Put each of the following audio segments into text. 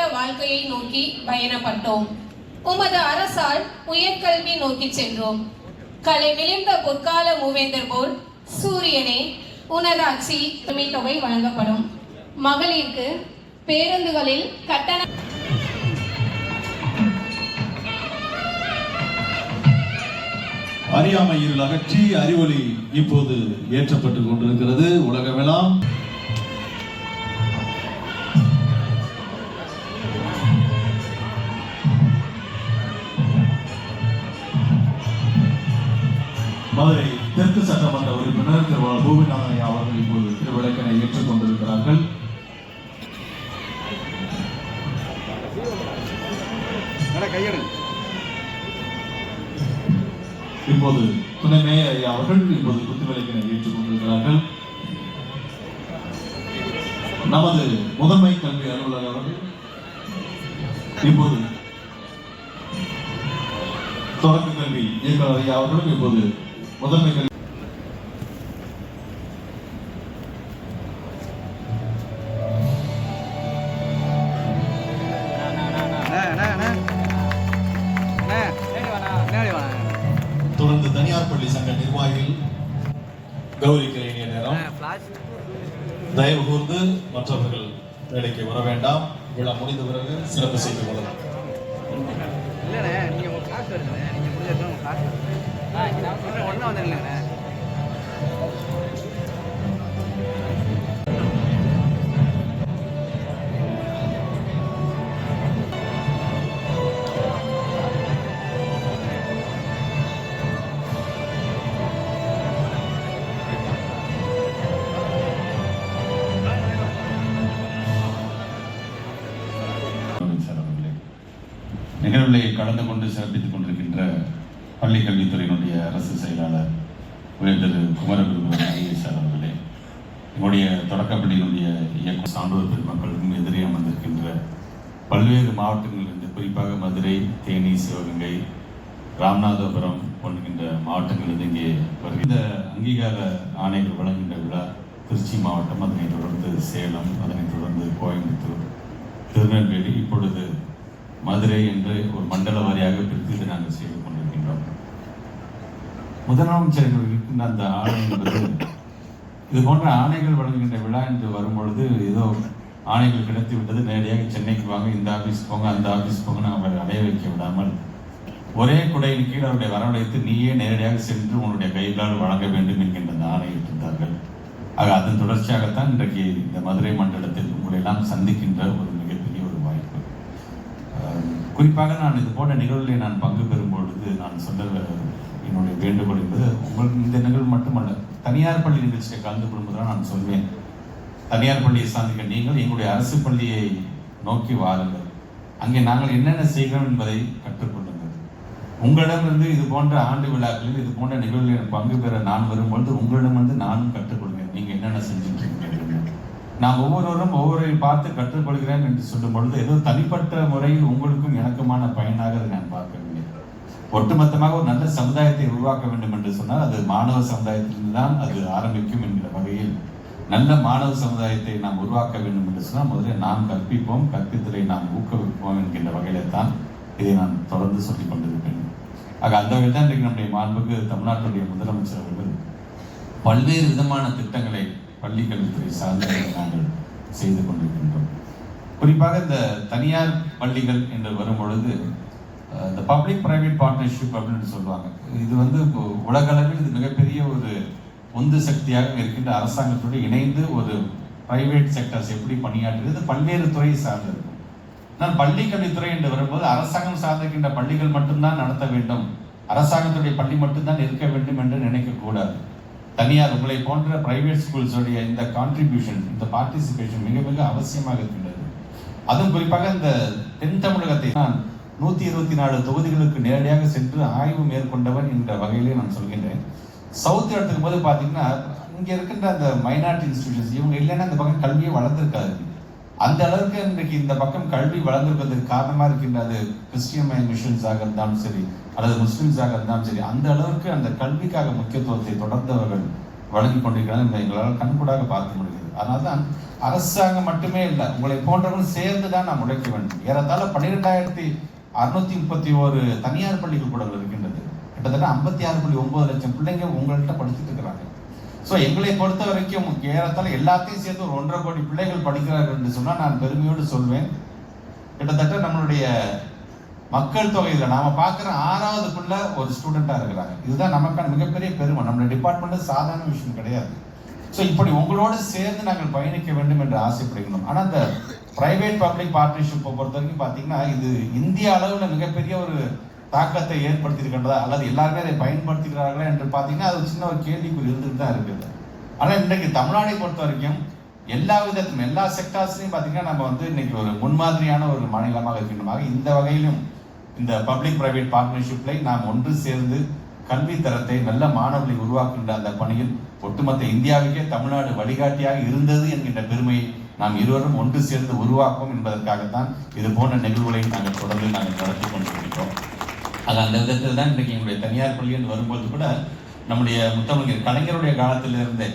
நிறைந்த வாழ்க்கையை நோக்கி பயணப்பட்டோம். உமது அரசால் உயர்கல்வி நோக்கி சென்றோம். கலை விளிந்த பொற்கால மூவேந்தர் போல் சூரியனே உனது ஆட்சி தொகை வழங்கப்படும். மகளிருக்கு பேருந்துகளில் கட்டண அறியாமை இருள் அகற்றி அறிவொளி இப்போது ஏற்றப்பட்டுக் கொண்டிருக்கிறது. உலகமெல்லாம் மதுரை தெற்கு சட்டமன்ற உறுப்பினர் திரு பூமிநாதன் அவர்கள் இப்போது திருவிளக்கனை ஏற்றுக் கொண்டிருக்கிறார்கள் இப்போது துணை மேயர் ஐயா அவர்கள் இப்போது குத்துவிளக்கினை ஏற்றுக் கொண்டிருக்கிறார்கள் நமது முதன்மை கல்வி அலுவலர் அவர்கள் இப்போது தொடக்க கல்வி இயக்குனர் ஐயா அவர்களும் இப்போது முதன்மை தொடர்ந்து தனியார் பள்ளி சங்க நிர்வாகிகள் கௌரிக்க வேண்டிய நேரம். தயவு கூர்ந்து மற்றவர்கள் வேலைக்கு வர வேண்டாம். விழா முடிந்த பிறகு சிறப்பு செய்து கொள்ளலாம். வந்துருங்களேண்ணே நிகழ்வுகளை கலந்து கொண்டு சிறப்பித்து பள்ளி கல்வித்துறையினுடைய அரசு செயலாளர் உயர்ந்தது குமரகுருபரன் ஐஏஎஸ் அவர்களே. என்னுடைய தொடக்கப்பள்ளியினுடைய இயக்கம் சான்றோர் பெருமக்களுக்கும் எதிரே அமர்ந்திருக்கின்ற பல்வேறு மாவட்டங்களிலிருந்து குறிப்பாக மதுரை தேனி சிவகங்கை ராமநாதபுரம் போன்ற மாவட்டங்களிலிருந்து இங்கே வருகின்ற இந்த அங்கீகார ஆணைகள் வழங்குகின்ற விழா திருச்சி மாவட்டம் அதனைத் தொடர்ந்து சேலம் அதனைத் தொடர்ந்து கோயம்புத்தூர் திருநெல்வேலி இப்பொழுது மதுரை என்று ஒரு மண்டல வாரியாக பிரித்து நாங்கள் செய்து கொண்டிருக்கின்றோம். முதலமைச்சர்கள் இருக்கின்ற அந்த ஆணை என்பது இது போன்ற ஆணைகள் வழங்குகின்ற விழா என்று வரும்பொழுது ஏதோ ஆணைகள் கிடைத்து விட்டது நேரடியாக சென்னைக்கு வாங்க இந்த ஆஃபீஸ் போங்க அந்த ஆபீஸ் போங்க அவரை அடைய வைக்க விடாமல் ஒரே குடையின் கீழ் அவருடைய வரவழைத்து நீயே நேரடியாக சென்று உன்னுடைய கைகளால் வழங்க வேண்டும் என்கின்ற அந்த ஆணையிட்டிருந்தார்கள் ஆக அதன் தொடர்ச்சியாகத்தான் இன்றைக்கு இந்த மதுரை மண்டலத்தில் உங்களை எல்லாம் சந்திக்கின்ற ஒரு மிகப்பெரிய ஒரு வாய்ப்பு. குறிப்பாக நான் இது போன்ற நிகழ்வுகளை நான் பங்கு பெறும் பொழுது நான் சொல்ல என்னுடைய வேண்டுகோள் என்பது உங்களுக்கு இந்த நிகழ்வு மட்டுமல்ல தனியார் பள்ளி நிகழ்ச்சியை கலந்து கொள்வதாக நான் சொல்வேன். தனியார் பள்ளியை சார்ந்திருக்க நீங்கள் எங்களுடைய அரசு பள்ளியை நோக்கி வாருங்கள். அங்கே நாங்கள் என்னென்ன செய்கிறோம் என்பதை கற்றுக்கொள்ளுங்கள். உங்களிடமிருந்து இது போன்ற ஆண்டு விழாக்களில் இது போன்ற நிகழ்வுகளில் பங்கு பெற நான் வரும்பொழுது உங்களிடமிருந்து நானும் கற்றுக்கொள்கிறேன். நீங்கள் என்னென்ன செஞ்சுட்டு இருக்கீங்க நான் ஒவ்வொருவரும் ஒவ்வொரு பார்த்து கற்றுக்கொள்கிறேன் என்று சொல்லும் பொழுது ஏதோ தனிப்பட்ட முறையில் உங்களுக்கும் எனக்குமான பயனாக அதை நான் பார்க்கிறேன். ஒட்டுமொத்தமாக ஒரு நல்ல சமுதாயத்தை உருவாக்க வேண்டும் என்று சொன்னால் அது மாணவ சமுதாயத்திலிருந்து தான் அது ஆரம்பிக்கும் என்கிற வகையில் நல்ல மாணவ சமுதாயத்தை நாம் உருவாக்க வேண்டும் என்று சொன்னால் முதலில் நாம் கற்பிப்போம் கற்பித்தலை நாம் ஊக்குவிப்போம் என்கின்ற வகையில தான் இதை நான் தொடர்ந்து சொல்லிக் கொண்டிருப்பேன். ஆக அந்த வகையில் தான் இன்றைக்கு நம்முடைய மாண்புக்கு தமிழ்நாட்டுடைய முதலமைச்சர் அவர்கள் பல்வேறு விதமான திட்டங்களை பள்ளி கல்வித்துறை நாங்கள் செய்து கொண்டிருக்கின்றோம். குறிப்பாக இந்த தனியார் பள்ளிகள் என்று வரும் பொழுது இந்த பப்ளிக் ப்ரைவேட் பார்ட்னர்ஷிப் அப்படின்னு சொல்லுவாங்க. இது வந்து இப்போ இது மிகப்பெரிய ஒரு உந்து சக்தியாக இருக்கின்ற அரசாங்கத்தோடு இணைந்து ஒரு பிரைவேட் செக்டர்ஸ் எப்படி பணியாற்றுகிறது பல்வேறு துறையை சார்ந்திருக்கும் ஆனால் பள்ளிக்கல்வித்துறை என்று வரும்போது அரசாங்கம் சார்ந்திருக்கின்ற பள்ளிகள் மட்டும்தான் நடத்த வேண்டும். அரசாங்கத்துடைய பள்ளி மட்டும்தான் இருக்க வேண்டும் என்று நினைக்கக்கூடாது தனியார் உங்களை போன்ற பிரைவேட் ஸ்கூல்ஸுடைய இந்த கான்ட்ரிபியூஷன் இந்த பார்ட்டிசிபேஷன் மிக மிக அவசியமாக இருக்கின்றது. அதுவும் குறிப்பாக இந்த தென் தமிழகத்தை நான் நூத்தி இருபத்தி நாலு தொகுதிகளுக்கு நேரடியாக சென்று ஆய்வு மேற்கொண்டவன் என்ற வகையிலே நான் சொல்கின்றேன். சவுத் எடுத்துக்கும் போது பார்த்தீங்கன்னா இங்க இருக்கின்ற அந்த மைனாரிட்டி இன்ஸ்டிடியூஷன்ஸ் இவங்க இல்லைன்னா இந்த பக்கம் கல்வியை வளர்ந்துருக்காது. அந்த அளவுக்கு இன்றைக்கு இந்த பக்கம் கல்வி வளர்ந்திருப்பதற்கு காரணமா இருக்கின்ற அது கிறிஸ்டியன் மிஷன்ஸாக இருந்தாலும் சரி அல்லது முஸ்லிம்ஸாக இருந்தாலும் சரி அந்த அளவுக்கு அந்த கல்விக்காக முக்கியத்துவத்தை தொடர்ந்தவர்கள் வழங்கி கொண்டிருக்கிறார்கள் எங்களால் கண்கூடாக பார்க்க முடிகிறது. அதனால தான் அரசாங்கம் மட்டுமே இல்லை உங்களை போன்றவர்கள் சேர்ந்து தான் நாம் உழைக்க வேண்டும். ஏறத்தாழ பன்னிரெண்டாயிரத்தி அறுநூத்தி முப்பத்தி ஒரு தனியார் பள்ளிகள் கூட இருக்கின்றது. கிட்டத்தட்ட ஐம்பத்தி ஆறு புள்ளி ஒன்பது லட்சம் பிள்ளைங்க உங்கள்கிட்ட படிச்சுட்டு இருக்கிறாங்க. ஸோ எங்களை பொறுத்த வரைக்கும் ஏறத்தால் எல்லாத்தையும் சேர்த்து ஒரு ஒன்றரை கோடி பிள்ளைகள் படிக்கிறார்கள் என்று சொன்னால் நான் பெருமையோடு சொல்வேன். கிட்டத்தட்ட நம்மளுடைய மக்கள் தொகையில் நாம பார்க்குற ஆறாவது பிள்ளை ஒரு ஸ்டூடெண்ட்டாக இருக்கிறாங்க. இதுதான் நமக்கான மிகப்பெரிய பெருமை. நம்மளுடைய டிபார்ட்மெண்ட்டு சாதாரண விஷயம் கிடையாது. ஸோ இப்படி உங்களோடு சேர்ந்து நாங்கள் பயணிக்க வேண்டும் என்று ஆசைப்படுகிறோம். ஆனால் அந்த பிரைவேட் பப்ளிக் பார்ட்னர்ஷிப்பை பொறுத்த வரைக்கும் பார்த்தீங்கன்னா இது இந்திய அளவில் மிகப்பெரிய ஒரு தாக்கத்தை ஏற்படுத்தியிருக்கின்றதா அல்லது எல்லாருமே அதை பயன்படுத்துகிறார்களா என்று பார்த்தீங்கன்னா அது ஒரு சின்ன ஒரு கேள்விக்குறி இருந்துட்டு தான் இருக்குது. ஆனால் இன்றைக்கு தமிழ்நாடை பொறுத்த வரைக்கும் எல்லா விதத்திலும் எல்லா செக்டார்ஸ்லையும் பார்த்தீங்கன்னா நம்ம வந்து இன்னைக்கு ஒரு முன்மாதிரியான ஒரு மாநிலமாக இருக்கின்றமாக இந்த வகையிலும் இந்த பப்ளிக் பிரைவேட் பார்ட்னர்ஷிப்பில் நாம் ஒன்று சேர்ந்து கல்வி தரத்தை நல்ல மாணவர்களை உருவாக்குகின்ற அந்த பணியில் ஒட்டுமொத்த இந்தியாவுக்கே தமிழ்நாடு வழிகாட்டியாக இருந்தது என்கின்ற பெருமையை நாம் இருவரும் ஒன்று சேர்ந்து உருவாக்கும் என்பதற்காகத்தான் இது போன்ற நிகழ்வுகளை நாங்கள் தொடர்ந்து நாங்கள் நடத்தி கொண்டிருக்கிறோம். அது அந்த விதத்தில் தான் இன்றைக்கு எங்களுடைய தனியார் பள்ளி என்று வரும்போது கூட நம்முடைய முத்தமிழர் கலைஞருடைய காலத்திலிருந்தே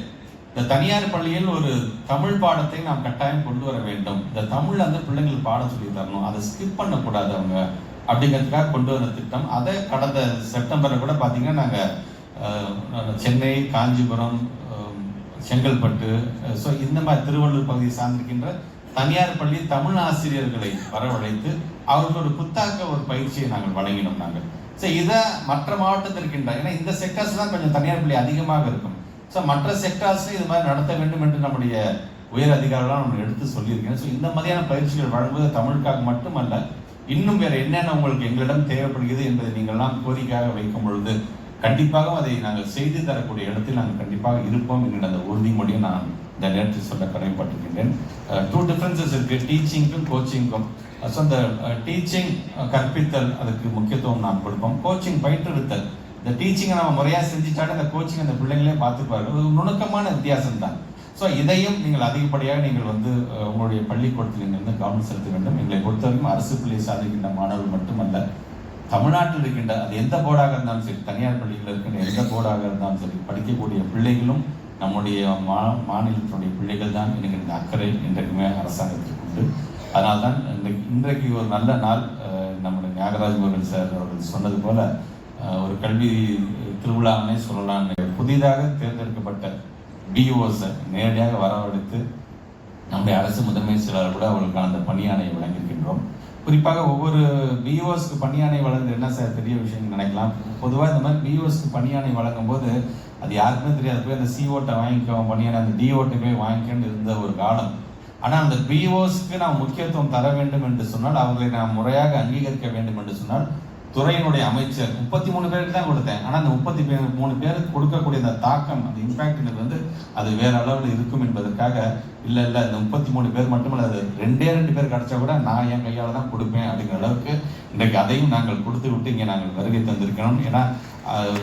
இந்த தனியார் பள்ளியில் ஒரு தமிழ் பாடத்தை நாம் கட்டாயம் கொண்டு வர வேண்டும். இந்த தமிழ் அந்த பிள்ளைங்களுக்கு பாடம் சொல்லி தரணும். அதை ஸ்கிப் பண்ணக்கூடாது அவங்க அப்படிங்கிறதுக்காக கொண்டு வர திட்டம். அதை கடந்த செப்டம்பரில் கூட பார்த்தீங்கன்னா நாங்கள் சென்னை காஞ்சிபுரம் செங்கல்பட்டு ஸோ இந்த மாதிரி திருவள்ளூர் பகுதியை சார்ந்திருக்கின்ற தனியார் பள்ளி தமிழ் ஆசிரியர்களை வரவழைத்து அவர்களோட ஒரு புத்தாக்க ஒரு பயிற்சியை நாங்கள் வழங்கினோம் நாங்கள். ஸோ இதை மற்ற மாவட்டத்தில் இருக்கின்ற ஏன்னா இந்த செக்டர்ஸ் தான் கொஞ்சம் தனியார் பள்ளி அதிகமாக இருக்கும். ஸோ மற்ற செக்டார்ஸ் இது மாதிரி நடத்த வேண்டும் என்று நம்முடைய உயர் அதிகாரிகளாக நம்ம எடுத்து சொல்லியிருக்கேன் ஸோ இந்த மாதிரியான பயிற்சிகள் வழங்குவது தமிழுக்காக மட்டுமல்ல இன்னும் வேறு என்னென்ன உங்களுக்கு எங்களிடம் தேவைப்படுகிறது என்பதை நீங்கள்லாம் கோரிக்கையாக வைக்கும் பொழுது கண்டிப்பாக அதை நாங்கள் செய்து தரக்கூடிய இடத்தில் நாங்கள் கண்டிப்பாக இருப்போம் என்கிற அந்த உறுதிமொழியை நான் இந்த நேரத்தில் சொல்ல கடமைப்பட்டிருக்கின்றேன் டூ டிஃப்ரென்சஸ் இருக்குது டீச்சிங்க்கும் கோச்சிங்க்கும் ஸோ அந்த டீச்சிங் கற்பித்தல் அதுக்கு முக்கியத்துவம் நாம் கொடுப்போம். கோச்சிங் பயிற்றுவித்தல். இந்த டீச்சிங்கை நம்ம முறையாக செஞ்சுட்டாலே அந்த கோச்சிங் அந்த பிள்ளைங்களே பார்த்துப்பாரு ஒரு நுணுக்கமான வித்தியாசம் தான் ஸோ இதையும் நீங்கள் அதிகப்படியாக நீங்கள் வந்து உங்களுடைய பள்ளிக்கூடத்தில் நீங்கள் வந்து கவனம் செலுத்த வேண்டும். எங்களை பொறுத்தவரைக்கும் அரசு பிள்ளை சாதிக்கின்ற மாணவர்கள் மட்டுமல்ல தமிழ்நாட்டில் இருக்கின்ற அது எந்த போர்டாக இருந்தாலும் சரி தனியார் பள்ளிகளில் இருக்கின்ற எந்த போர்டாக இருந்தாலும் சரி படிக்கக்கூடிய பிள்ளைகளும் நம்முடைய மா மாநிலத்தினுடைய பிள்ளைகள் தான் எனக்கு இந்த அக்கறை இன்றைக்குமே அரசாங்கத்திற்கு உண்டு. அதனால் தான் இன்றைக்கு இன்றைக்கு ஒரு நல்ல நாள் நம்முடைய நாகராஜ் முருகன் சார் அவர்கள் சொன்னது போல ஒரு கல்வி திருவிழான்னே சொல்லலாம். புதிதாக தேர்ந்தெடுக்கப்பட்ட பிஓஸை நேரடியாக வரவழைத்து நம்முடைய அரசு முதன்மை செயலாளர் கூட அவர்களுக்கான அந்த பணியாணையை வழங்கியிருக்கின்றோம். குறிப்பாக ஒவ்வொரு பிஓஸ்க்கு பணியாணை வழங்குறது என்ன சார்? பெரிய விஷயம்னு நினைக்கலாம். பொதுவாக இந்த மாதிரி பிஓஸ்க்கு பணியானை வழங்கும் போது அது யாருக்குமே தெரியாது. போய் அந்த சிஓட்டை வாங்கிக்கோ பணியாணை அந்த டிஓட்டை போய் வாங்கிக்கன்னு இருந்த ஒரு காலம். ஆனால் அந்த பிஓஸ்க்கு நாம் முக்கியத்துவம் தர வேண்டும் என்று சொன்னால் அவர்களை நாம் முறையாக அங்கீகரிக்க வேண்டும் என்று சொன்னால் துறையினுடைய அமைச்சர். முப்பத்தி மூணு பேருக்கு தான் கொடுத்தேன். ஆனால் அந்த முப்பத்தி பேர் மூணு பேருக்கு கொடுக்கக்கூடிய அந்த தாக்கம் அந்த இம்பாக்ட்ங்கிறது வந்து அது வேற அளவில் இருக்கும் என்பதற்காக இல்லை இல்லை இந்த முப்பத்தி மூணு பேர் மட்டுமல்ல அது ரெண்டே ரெண்டு பேர் கிடைச்சா கூட நான் என் கையால் தான் கொடுப்பேன் அப்படிங்கிற அளவுக்கு இன்றைக்கு அதையும் நாங்கள் கொடுத்து விட்டு இங்கே நாங்கள் வருகை தந்திருக்கிறோம். ஏன்னா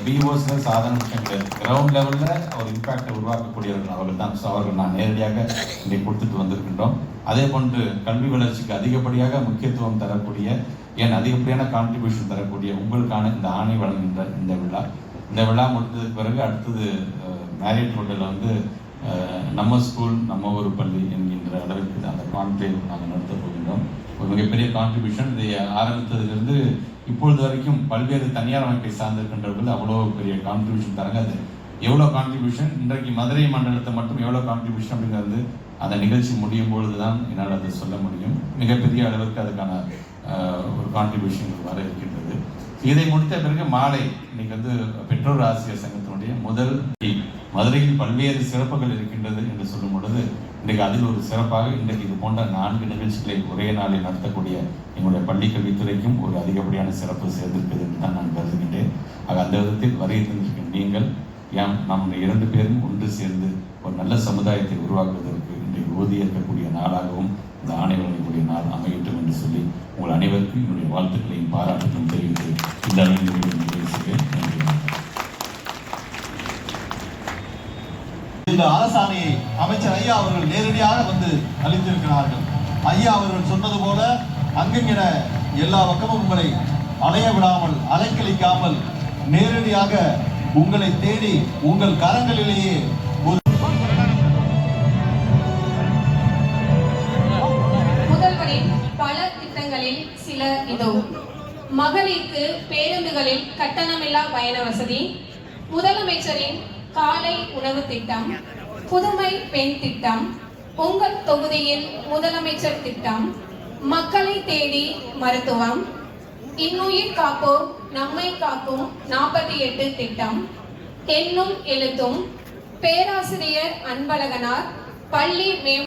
பிஓஸில் சாதாரண விஷயம் கிடையாது கிரவுண்ட் லெவலில் ஒரு இம்பாக்டை உருவாக்கக்கூடியவர்கள் அவர்கள் தான் ஸோ அவர்கள் நான் நேரடியாக இங்கே கொடுத்துட்டு வந்திருக்கின்றோம். அதே போன்று கல்வி வளர்ச்சிக்கு அதிகப்படியாக முக்கியத்துவம் தரக்கூடிய ஏன் அதிகப்படியான கான்ட்ரிபியூஷன் தரக்கூடிய உங்களுக்கான இந்த ஆணை வழங்குகின்ற இந்த விழா. இந்த விழா முடிந்ததுக்கு பிறகு அடுத்தது மேரிட் ஹோட்டலில் வந்து நம்ம ஸ்கூல் நம்ம ஒரு பள்ளி என்கின்ற அளவிற்கு அந்த கான்க்ளேவ் நாங்கள் நடத்த போகின்றோம். ஒரு மிகப்பெரிய கான்ட்ரிபியூஷன் இதை ஆரம்பித்ததிலிருந்து இப்பொழுது வரைக்கும் பல்வேறு தனியார் அமைப்பை சார்ந்திருக்கின்றவர்கள் அவ்வளோ பெரிய கான்ட்ரிபியூஷன் தராங்க அது எவ்வளோ கான்ட்ரிபியூஷன் இன்றைக்கு மதுரை மண்டலத்தை மட்டும் எவ்வளோ கான்ட்ரிபியூஷன் அப்படிங்கிறது அந்த நிகழ்ச்சி முடியும் பொழுது தான் என்னால் அதை சொல்ல முடியும். மிகப்பெரிய அளவிற்கு அதுக்கான ஒரு கான்ட்ரிபியூஷன் வர இருக்கின்றது. இதை முடித்த பிறகு மாலை இன்னைக்கு வந்து பெற்றோர் ஆசிரியர் சங்கத்தினுடைய முதல். மதுரையில் பல்வேறு சிறப்புகள் இருக்கின்றது என்று சொல்லும் பொழுது இன்றைக்கு அதில் ஒரு சிறப்பாக இன்றைக்கு இது போன்ற நான்கு நிகழ்ச்சிகளை ஒரே நாளில் நடத்தக்கூடிய எங்களுடைய பள்ளி கல்வித்துறைக்கும் ஒரு அதிகப்படியான சிறப்பு சேர்ந்திருக்கிறது என்று தான் நான் கருதுகின்றேன். ஆக அந்த விதத்தில் வருகை தந்திருக்கின்ற நீங்கள் ஏன் நம் இரண்டு பேரும் ஒன்று சேர்ந்து ஒரு நல்ல சமுதாயத்தை உருவாக்குவதற்கு இன்றைக்கு உறுதியேற்கக்கூடிய நாளாகவும் இந்த ஆணை வழங்கக்கூடிய நாள் அமையட்டும் என்று சொல்லி உங்கள் அனைவருக்கும் என்னுடைய வாழ்த்துக்களையும் பாராட்டுகளையும் தெரிவித்து இந்த அளவில் நிகழ்ச்சியை இந்த அரசாணையை அமைச்சர் ஐயா அவர்கள் நேரடியாக வந்து அளித்திருக்கிறார்கள். ஐயா அவர்கள் சொன்னது போல அங்கங்கிற எல்லா பக்கமும் உங்களை அலைய விடாமல் அலைக்கழிக்காமல் நேரடியாக உங்களை தேடி உங்கள் கரங்களிலேயே பல திட்டங்களில் சில இதோ. மகளிருக்கு பேருந்துகளில் கட்டணமில்லா பயண வசதி. முதலமைச்சரின் காலை உணவு திட்டம் புதுமை பெண் திட்டம் உங்கள் தொகுதியில் முதலமைச்சர் திட்டம் மக்களை தேடி மருத்துவம் இன்னுயிர் காப்போம் நம்மை காக்கும் நாற்பத்தி எட்டு திட்டம் என்னும் எழுத்தும் பேராசிரியர் அன்பழகனார் பள்ளி மே